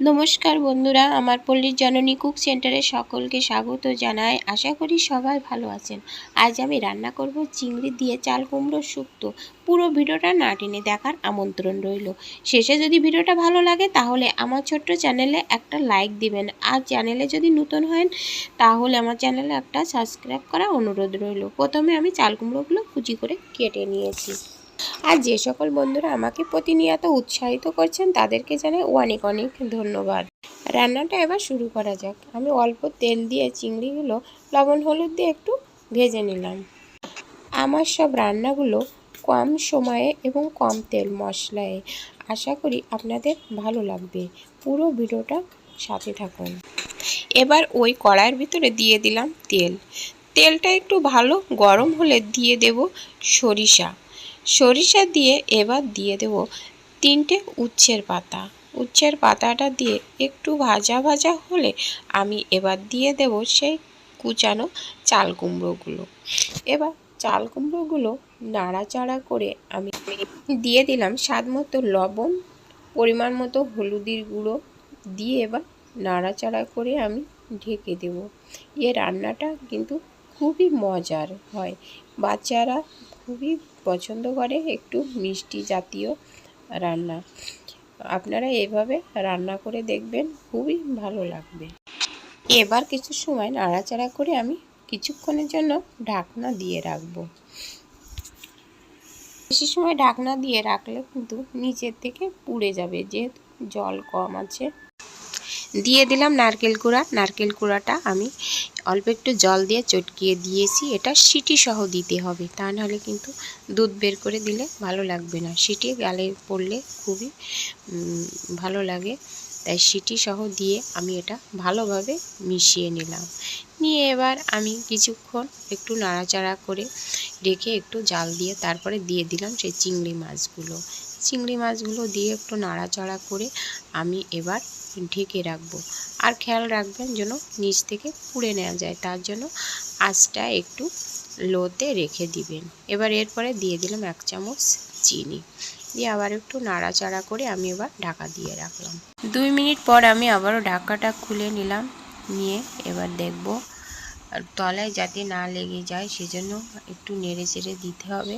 নমস্কার বন্ধুরা, আমার পল্লীর জননী কুক সেন্টারে সকলকে স্বাগত জানাই। আশা করি সবাই ভালো আছেন। আজ আমি রান্না করব চিংড়ি দিয়ে চাল কুমড়ো শুক্তো। পুরো ভিডিওটা না টেনে দেখার আমন্ত্রণ রইল। শেষে যদি ভিডিওটা ভালো লাগে, তাহলে আমার ছোট্ট চ্যানেলে একটা লাইক দিবেন। আর চ্যানেলে যদি নতুন হন তাহলে আমার চ্যানেলে একটা সাবস্ক্রাইব করা অনুরোধ রইল। প্রথমে আমি চাল কুমড়োগুলো কুচি করে কেটে নিয়েছি। আর যে সকল বন্ধুরা আমাকে প্রতিনিয়ত উৎসাহিত করছেন, তাদেরকে জানাই অনেক অনেক ধন্যবাদ। রান্নাটা এবার শুরু করা যাক। আমি অল্প তেল দিয়ে চিংড়িগুলো, লবণ, হলুদ দিয়ে একটু ভেজে নিলাম। আমার সব রান্নাগুলো কম সময়ে এবং কম তেল মশলায়। আশা করি আপনাদের ভালো লাগবে। পুরো ভিডিওটা সাথে থাকুন। এবার ওই কড়াইয়ের ভিতরে দিয়ে দিলাম তেল। তেলটা একটু ভালো গরম হলে দিয়ে দেব সরিষা। সরিষা দিয়ে এবার দিয়ে দেব তিনটে উচ্ছের পাতা। উচ্ছের পাতাটা দিয়ে একটু ভাজা ভাজা হলে আমি এবার দিয়ে দেব সেই কুচানো চাল কুমড়োগুলো। এবার চাল কুমড়োগুলো নাড়াচাড়া করে আমি দিয়ে দিলাম স্বাদ মতো লবণ, পরিমাণ মতো হলুদের গুঁড়ো দিয়ে এবার নাড়াচাড়া করে আমি ঢেকে দেব। এ রান্নাটা কিন্তু খুবই মজার হয়। বাচ্চারা খুবই পছন্দ করে একটু মিষ্টি জাতীয় রান্না। আপনারা এভাবে রান্না করে দেখবেন, খুবই ভালো লাগবে। এবার কিছু সময় নাড়াচাড়া করে আমি কিছুক্ষণের জন্য ঢাকনা দিয়ে রাখব। বেশি সময় ঢাকনা দিয়ে রাখলে কিন্তু নিচের থেকে পুড়ে যাবে, যেহেতু জল কম আছে। দিয়ে দিলাম নারকেল কুড়া। নারকেল কুড়াটা আমি অল্প একটু জল দিয়ে চটকিয়ে দিয়েছি। এটা সিটি সহ দিতে হবে, তা নাহলে কিন্তু দুধ বের করে দিলে ভালো লাগবে না। সিটি গালে পড়লে খুবই ভালো লাগে। তাই সিটি সহ দিয়ে আমি এটা ভালোভাবে মিশিয়ে নিলাম। নিয়ে এবার আমি কিছুক্ষণ একটু নাড়াচাড়া করে রেখে একটু জাল দিয়ে তারপরে দিয়ে দিলাম সেই চিংড়ি মাছগুলো। চিংড়ি মাছগুলো দিয়ে একটু নাড়াচাড়া করে আমি এবার ঢেকে রাখব। আর খেয়াল রাখবেন যেন নিচ থেকে পুড়ে নেওয়া যায়, তার জন্য আঁচটা একটু লোতে রেখে দিবেন। এবার এরপরে দিয়ে দিলাম এক চামচ চিনি। দিয়ে আবার একটু নাড়াচাড়া করে আমি এবার ঢাকা দিয়ে রাখলাম। দুই মিনিট পর আমি আবারও ঢাকাটা খুলে নিলাম। নিয়ে এবার দেখব তলায় যাতে না লেগে যায়, সেজন্য একটু নেড়ে চেড়ে দিতে হবে।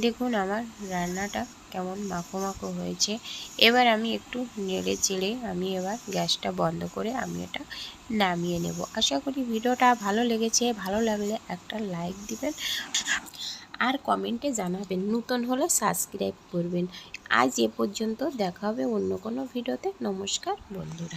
দেখুন আমার রান্নাটা কেমন মাখো মাখো হয়েছে। এবার আমি একটু নেড়ে চেড়ে আমি এবার গ্যাসটা বন্ধ করে আমি এটা নামিয়ে নেব। আশা করি ভিডিওটা ভালো লেগেছে। ভালো লাগলে একটা লাইক দিবেন আর কমেন্টে জানাবেন। নতুন হলে সাবস্ক্রাইব করবেন। আজ এ পর্যন্ত দেখা হবে অন্য কোনো ভিডিওতে। নমস্কার বন্ধুরা।